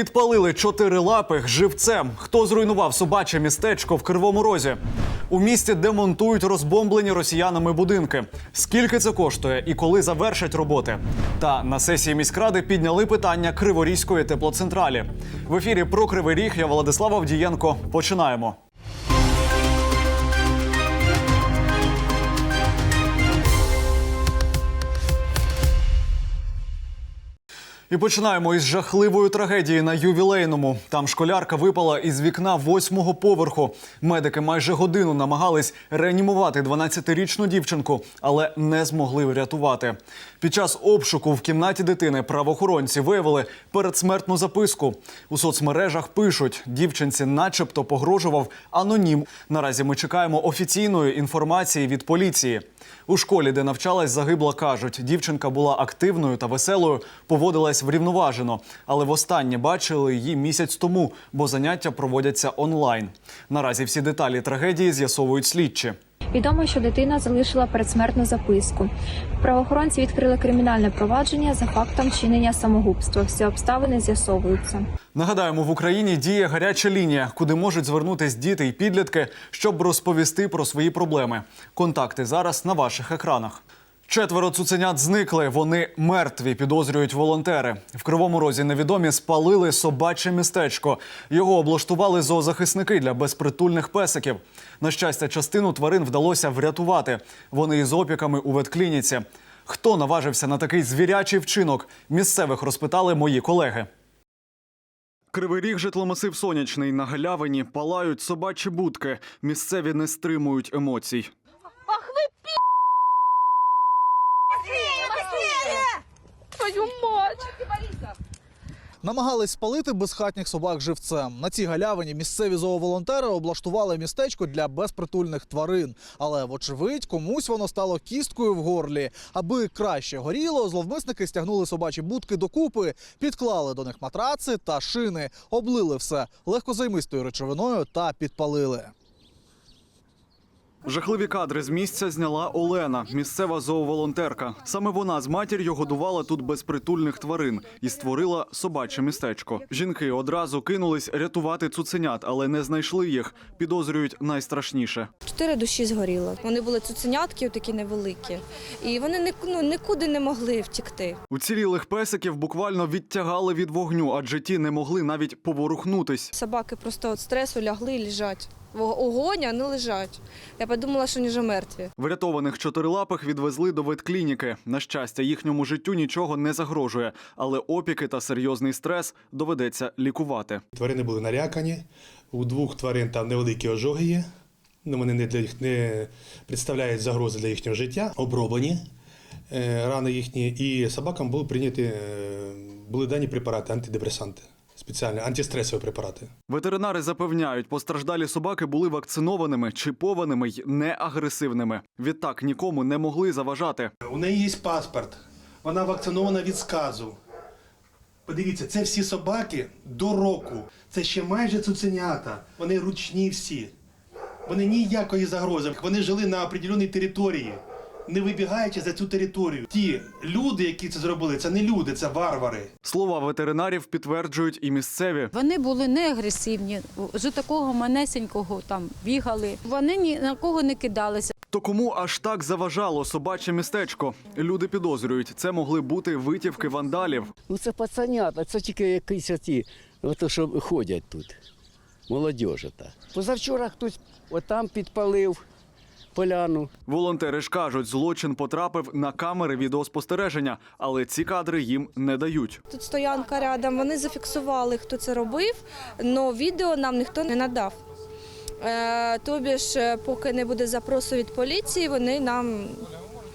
Підпалили чотирилапих живцем. Хто зруйнував собаче містечко в Кривому Розі? У місті демонтують розбомблені росіянами будинки. Скільки це коштує і коли завершать роботи? Та на сесії міськради підняли питання Криворізької теплоцентралі. В ефірі про Кривий Ріг я Владислав Авдієнко. Починаємо. І починаємо із жахливої трагедії на ювілейному. Там школярка випала із вікна восьмого поверху. Медики майже годину намагались реанімувати 12-річну дівчинку, але не змогли врятувати. Під час обшуку в кімнаті дитини правоохоронці виявили передсмертну записку. У соцмережах пишуть, дівчинці, начебто, погрожував анонім. Наразі ми чекаємо офіційної інформації від поліції. У школі, де навчалась загибла, кажуть, дівчинка була активною та веселою, поводилась врівноважено. Але востаннє бачили її місяць тому, бо заняття проводяться онлайн. Наразі всі деталі трагедії з'ясовують слідчі. Відомо, що дитина залишила передсмертну записку. Правоохоронці відкрили кримінальне провадження за фактом чинення самогубства. Всі обставини з'ясовуються. Нагадаємо, в Україні діє гаряча лінія, куди можуть звернутись діти і підлітки, щоб розповісти про свої проблеми. Контакти зараз на ваших екранах. Четверо цуценят зникли. Вони мертві, підозрюють волонтери. В кривому розі невідомі спалили собаче містечко. Його облаштували зоозахисники для безпритульних песиків. На щастя, частину тварин вдалося врятувати. Вони із опіками у ветклініці. Хто наважився на такий звірячий вчинок? Місцевих розпитали мої колеги. Кривий ріг житломасив сонячний на галявині палають собачі будки. Місцеві не стримують емоцій. Твою мать! Намагались спалити безхатніх собак живцем. На цій галявині місцеві зооволонтери облаштували містечко для безпритульних тварин. Але, вочевидь, комусь воно стало кісткою в горлі. Аби краще горіло, зловмисники стягнули собачі будки докупи, підклали до них матраци та шини, облили все легкозаймистою речовиною та підпалили. Жахливі кадри з місця зняла Олена, місцева зооволонтерка. Саме вона з матір'ю годувала тут безпритульних тварин і створила собаче містечко. Жінки одразу кинулись рятувати цуценят, але не знайшли їх. Підозрюють найстрашніше. Чотири душі згоріло. Вони були цуценятки, такі невеликі, і вони ну, нікуди не могли втікти. Уцілілих песиків буквально відтягали від вогню, адже ті не могли навіть поворухнутись. Собаки просто від стресу лягли і лежать. В огонь, не лежать. Я подумала, що вони вже мертві. Врятованих чотирилапих відвезли до ветклініки. На щастя, їхньому життю нічого не загрожує, але опіки та серйозний стрес доведеться лікувати. Тварини були налякані. У двох тварин там невеликі ожоги є. Ну, вони не, для їх, не представляють загрози для їхнього життя, оброблені е, рани їхні. І собакам були прийняті е, були дані препарати, антидепресанти, спеціальні антистресові препарати. Ветеринари запевняють, постраждалі собаки були вакцинованими, чіпованими й неагресивними. Відтак нікому не могли заважати. У неї є паспорт, вона вакцинована від сказу. Подивіться, це всі собаки до року. Це ще майже цуценята. Вони ручні всі. Вони ніякої загрози. Вони жили на определеній території, не вибігаючи за цю територію. Ті люди, які це зробили, це не люди, це варвари. Слова ветеринарів підтверджують і місцеві. Вони були не агресивні, з такого манесенького там бігали. Вони ні на кого не кидалися. То кому аж так заважало собаче містечко? Люди підозрюють, це могли бути витівки вандалів. Ну це пацанята, це тільки якісь оті, ото, що ходять тут. Молодіжа та. Позавчора хтось отам підпалив поляну. Волонтери ж кажуть, злочин потрапив на камери відеоспостереження, але ці кадри їм не дають. Тут стоянка рядом, вони зафіксували, хто це робив, але відео нам ніхто не надав. Е, тобі ж, е, поки не буде запросу від поліції, вони нам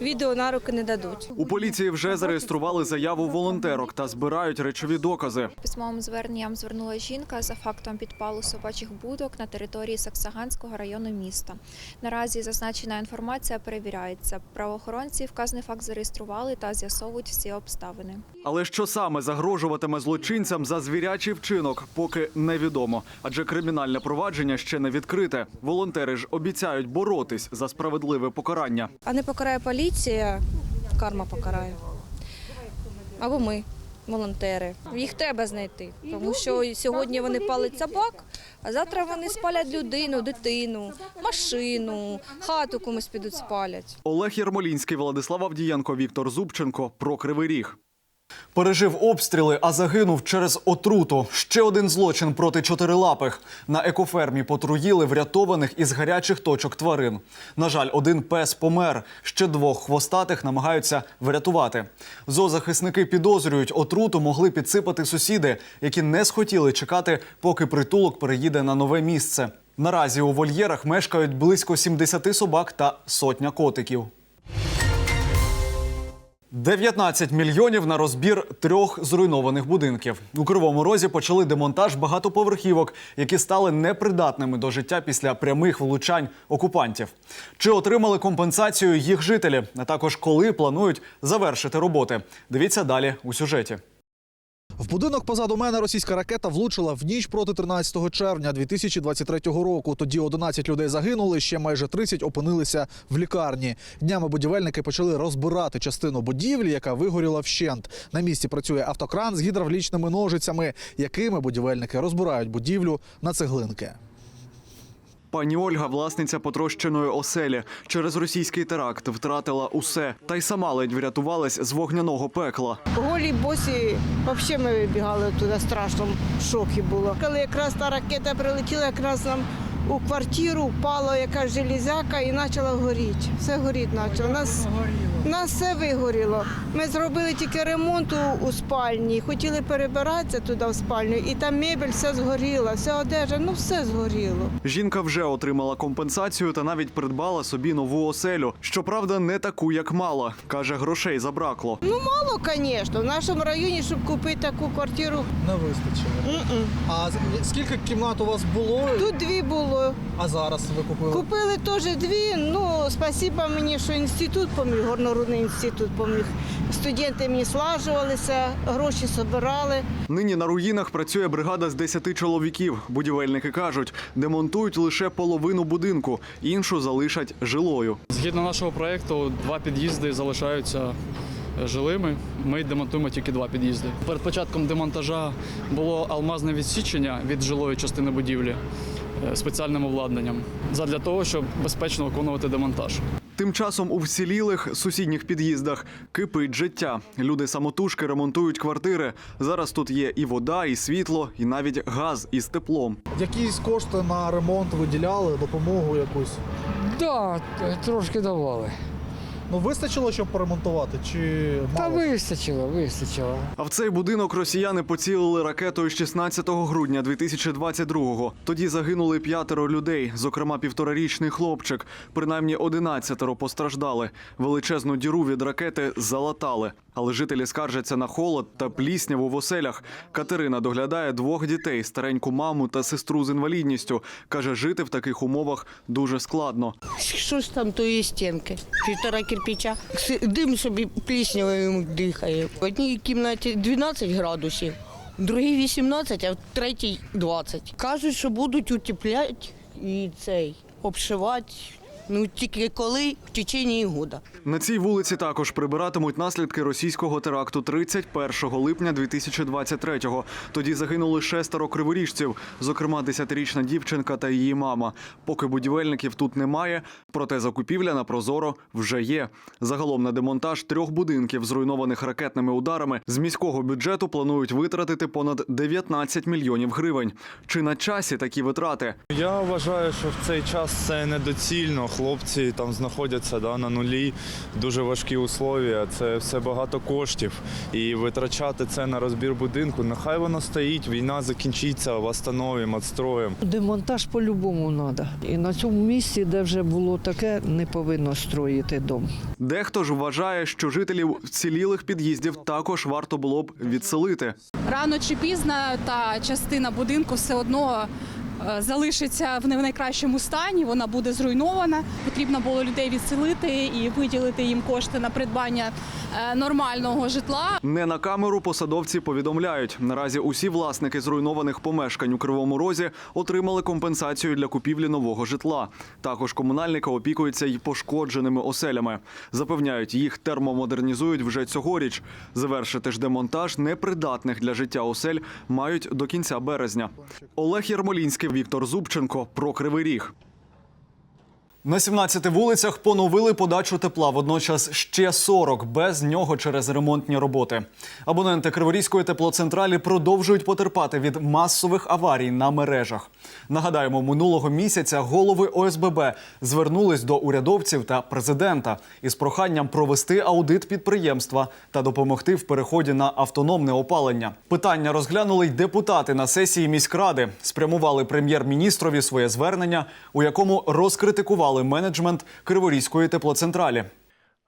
відео на руки не дадуть. У поліції вже зареєстрували заяву волонтерок та збирають речові докази. Письмовим зверненням звернула жінка за фактом підпалу собачих будок на території Саксаганського району міста. Наразі зазначена інформація перевіряється. Правоохоронці вказаний факт зареєстрували та з'ясовують всі обставини. Але що саме загрожуватиме злочинцям за звірячий вчинок, поки невідомо. Адже кримінальне провадження ще не відкрите. Волонтери ж обіцяють боротись за справедливе покарання. А не покарає поліція, карма покарає. Або ми. волонтери. Їх треба знайти, тому що сьогодні вони палять собак, а завтра вони спалять людину, дитину, машину, хату комусь підуть спалять. Олег Ярмолінський, Владислав Авдієнко, Віктор Зубченко про Кривий Ріг. Пережив обстріли, а загинув через отруту. Ще один злочин проти чотирилапих. На екофермі потруїли врятованих із гарячих точок тварин. На жаль, один пес помер. Ще двох хвостатих намагаються врятувати. Зоозахисники підозрюють, отруту могли підсипати сусіди, які не схотіли чекати, поки притулок переїде на нове місце. Наразі у вольєрах мешкають близько 70 собак та сотня котиків. 19 мільйонів на розбір трьох зруйнованих будинків. У Кривому Розі почали демонтаж багатоповерхівок, які стали непридатними до життя після прямих влучань окупантів. Чи отримали компенсацію їх жителі, а також коли планують завершити роботи? Дивіться далі у сюжеті. В будинок позаду мене російська ракета влучила в ніч проти 13 червня 2023 року. Тоді 11 людей загинули, ще майже 30 опинилися в лікарні. Днями будівельники почали розбирати частину будівлі, яка вигоріла вщент. На місці працює автокран з гідравлічними ножицями, якими будівельники розбирають будівлю на цеглинки. Пані Ольга, власниця потрощеної оселі, через російський теракт втратила усе, та й сама ледь врятувалась з вогняного пекла. Голі босі, взагалі ми вибігали туди страшно, шокі було. Коли якраз та ракета прилетіла, якраз нам у квартиру впала якась железяка і почала горіти. Все горіти почало. Нас, нас все вигоріло. Ми зробили тільки ремонт у, у спальні, хотіли перебиратися туди в спальню, і там мебель все згоріла, вся одежа, ну все згоріло. Жінка вже отримала компенсацію та навіть придбала собі нову оселю. Щоправда, не таку, як мала. каже, грошей забракло. Ну мало, звісно. В нашому районі, щоб купити таку квартиру, Не вистачило. м-м. А скільки кімнат у вас було? тут дві було. А зараз ви купили? Купили теж дві. Ну, спасіба мені, що інститут поміг, горнорудний інститут поміг. Студенти мені слажувалися, гроші збирали. Нині на руїнах працює бригада з 10 чоловіків. Будівельники кажуть, демонтують лише половину будинку, іншу залишать жилою. Згідно нашого проєкту, два під'їзди залишаються е, жилими. Ми демонтуємо тільки два під'їзди. Перед початком демонтажа було алмазне відсічення від жилої частини будівлі е, спеціальним обладнанням задля того, щоб безпечно виконувати демонтаж. Тим часом у вцілілих сусідніх під'їздах кипить життя. Люди самотужки ремонтують квартири. Зараз тут є і вода, і світло, і навіть газ із теплом. Якісь кошти на ремонт виділяли, допомогу якусь. Так, трошки давали. Ну вистачило, щоб поремонтувати, чи Та мало? вистачило, вистачило. А в цей будинок росіяни поцілили ракетою 16 грудня 2022-го. Тоді загинули п'ятеро людей, зокрема півторарічний хлопчик. Принаймні 11 постраждали. Величезну діру від ракети залатали. Але жителі скаржаться на холод та плісняву в оселях. Катерина доглядає двох дітей, стареньку маму та сестру з інвалідністю. Каже, жити в таких умовах дуже складно. Що ж там тої стінки? Півтора кирпича. Дим собі пліснявою дихає. В одній кімнаті 12 градусів, в другій 18, а в третій 20. Кажуть, що будуть утепляти і цей обшивати. Ну тільки коли в течение года. На цій вулиці також прибиратимуть наслідки російського теракту 31 липня 2023-го. Тоді загинули шестеро криворіжців, зокрема 10-річна дівчинка та її мама. Поки будівельників тут немає, проте закупівля на прозоро вже є. Загалом на демонтаж трьох будинків, зруйнованих ракетними ударами, з міського бюджету планують витратити понад 19 мільйонів гривень. Чи на часі такі витрати? Я вважаю, що в цей час це недоцільно. Хлопці там знаходяться да, на нулі, дуже важкі условия. Це все багато коштів. І витрачати це на розбір будинку. Нехай воно стоїть, війна закінчиться, восстановимо, відстроїмо. Демонтаж по-любому треба. І на цьому місці, де вже було таке, не повинно строїти дом. Дехто ж вважає, що жителів вцілілих під'їздів також варто було б відселити. рано чи пізно та частина будинку все одно залишиться в не в найкращому стані, вона буде зруйнована. Потрібно було людей відселити і виділити їм кошти на придбання е, нормального житла. Не на камеру посадовці повідомляють. Наразі усі власники зруйнованих помешкань у Кривому Розі отримали компенсацію для купівлі нового житла. Також комунальники опікуються й пошкодженими оселями. Запевняють, їх термомодернізують вже цьогоріч. Завершити ж демонтаж непридатних для життя осель мають до кінця березня. Олег Ярмолінський, Віктор Зубченко про Кривий Ріг. На 17 вулицях поновили подачу тепла. Водночас ще 40 без нього через ремонтні роботи. Абоненти Криворізької теплоцентралі продовжують потерпати від масових аварій на мережах. Нагадаємо, минулого місяця голови ОСББ звернулись до урядовців та президента із проханням провести аудит підприємства та допомогти в переході на автономне опалення. Питання розглянули й депутати на сесії міськради. Спрямували прем'єр-міністрові своє звернення, у якому розкритикували менеджмент Криворізької теплоцентралі.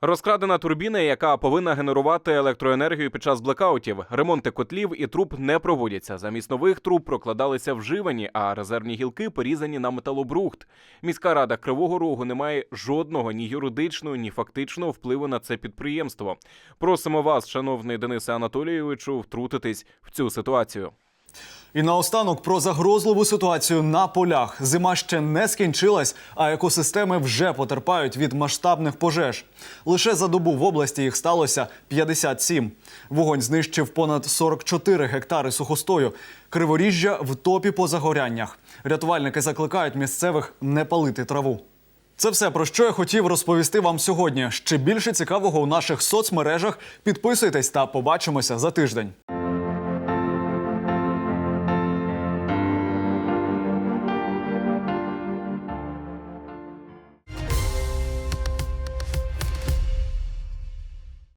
Розкрадена турбіна, яка повинна генерувати електроенергію під час блекаутів. Ремонти котлів і труб не проводяться. Замість нових труб прокладалися вживані, а резервні гілки порізані на металобрухт. Міська рада Кривого Рогу не має жодного ні юридичного, ні фактичного впливу на це підприємство. Просимо вас, шановний Денисе Анатолійовичу, втрутитись в цю ситуацію. І наостанок про загрозливу ситуацію на полях. Зима ще не скінчилась, а екосистеми вже потерпають від масштабних пожеж. Лише за добу в області їх сталося 57. Вогонь знищив понад 44 гектари сухостою. Криворіжжя в топі по загоряннях. Рятувальники закликають місцевих не палити траву. Це все про що я хотів розповісти вам сьогодні. Ще більше цікавого у наших соцмережах. Підписуйтесь та побачимося за тиждень.